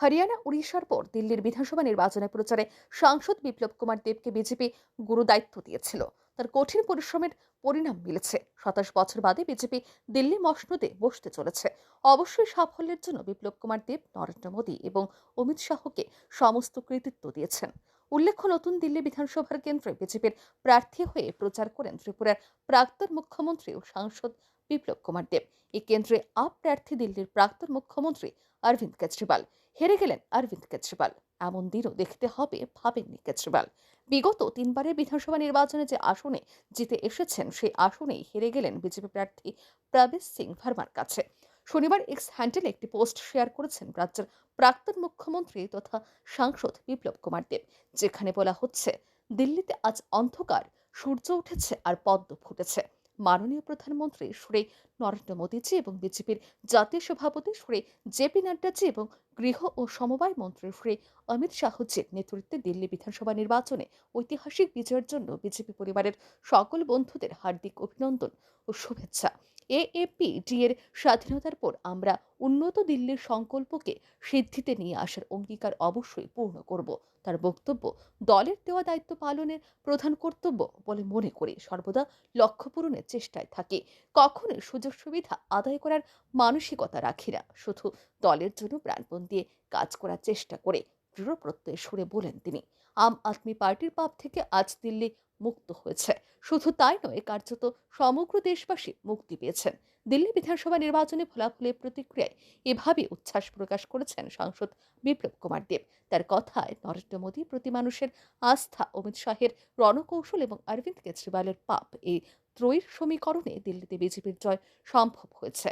হরিয়ানা, উড়িষ্যার পর দিল্লির বিধানসভা নির্বাচনে প্রচারে সাংসদ বিপ্লব কুমার দেবকে বিজেপি গুরু দায়িত্ব দিয়েছিল। তার কঠিন পরিশ্রমের পরিণাম মিলেছে। সাতাশ বছর বাদে বিজেপি দিল্লি মসনদে বসতে চলেছে। অবশ্যই সাফল্যের জন্য বিপ্লব কুমার দেব নরেন্দ্র মোদী এবং অমিত শাহকে সমস্ত কৃতিত্ব দিয়েছেন। উল্লেখ্য, নতুন দিল্লি বিধানসভার কেন্দ্রে বিজেপির প্রার্থী হয়ে প্রচার করেন ত্রিপুরার প্রাক্তন মুখ্যমন্ত্রী ও সাংসদ বিপ্লব কুমার দেব। এই কেন্দ্রে আপ প্রার্থী দিল্লির প্রাক্তন মুখ্যমন্ত্রী অরবিন্দ কেজরিওয়াল। হেরে গেলেন অরবিন্দ কেজরিওয়াল। এমন দিনও দেখতে হবে ভাবেননি কেজরিওয়াল। বিগত তিনবারের বিধানসভা নির্বাচনে যে আসনে জিতে এসেছেন, সেই আসনেই হেরে গেলেন বিজেপি প্রার্থী প্রবেশ সিং ভার্মার কাছে। শনিবার এক্স হ্যান্ডেলে একটি পোস্ট শেয়ার করেছেন রাজ্যের প্রাক্তন মুখ্যমন্ত্রী তথা সাংসদ বিপ্লব কুমার দেব, যেখানে বলা হচ্ছে, দিল্লিতে আজ অন্ধকার, সূর্য উঠেছে আর পদ্ম ফুটেছে। মাননীয় প্রধানমন্ত্রী শ্রী নরেন্দ্র মোদীজি এবং বিজেপির জাতীয় সভাপতি শ্রী জেপি নাড্ডাজি এবং গৃহ ও সমবায় মন্ত্রী শ্রী অমিত শাহজির নেতৃত্বে দিল্লি বিধানসভা নির্বাচনে ঐতিহাসিক বিজয়ের জন্য বিজেপি পরিবারের সকল বন্ধুদের হার্দিক অভিনন্দন ও শুভেচ্ছা। এএপি এর স্বাধীনতার পর আমরা উন্নত দিল্লির সংকল্পকে সিদ্ধিতে নিয়ে আসার অঙ্গীকার অবশ্যই পূর্ণ করব। তার বক্তব্য, দলের দেওয়া দায়িত্ব পালনের প্রধান কর্তব্য বলে মনে করি সর্বদা লক্ষ্য পূরণের চেষ্টায় থাকে। কখনোই সুযোগ সুবিধা আদায় করার মানসিকতা রাখি না। শুধু দলের জন্য প্রাণপণ দিয়ে কাজ করার চেষ্টা করে দৃঢ় প্রত্যয় সুরে বলেন তিনি। আম আদমি পার্টির পাপ থেকে আজ দিল্লি মুক্ত হয়েছে। শুধু তাই নয়, কার্যত সমগ্র দেশবাসী মুক্তি পেয়েছেন। দিল্লি বিধানসভা নির্বাচনে ফলাফলের প্রতিক্রিয়ায় এভাবে উচ্ছ্বাস প্রকাশ করেছেন সাংসদ বিপ্লব কুমার দেব। তার কথায়, নরেন্দ্র মোদী প্রতি মানুষের আস্থা, অমিত শাহের রণকৌশল এবং অরবিন্দ কেজরিওয়ালের পাপ এই ত্রয়ীর সমীকরণে দিল্লিতে বিজেপির জয় সম্ভব হয়েছে।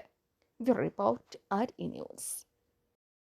রিপোর্ট আর ই নিউজ।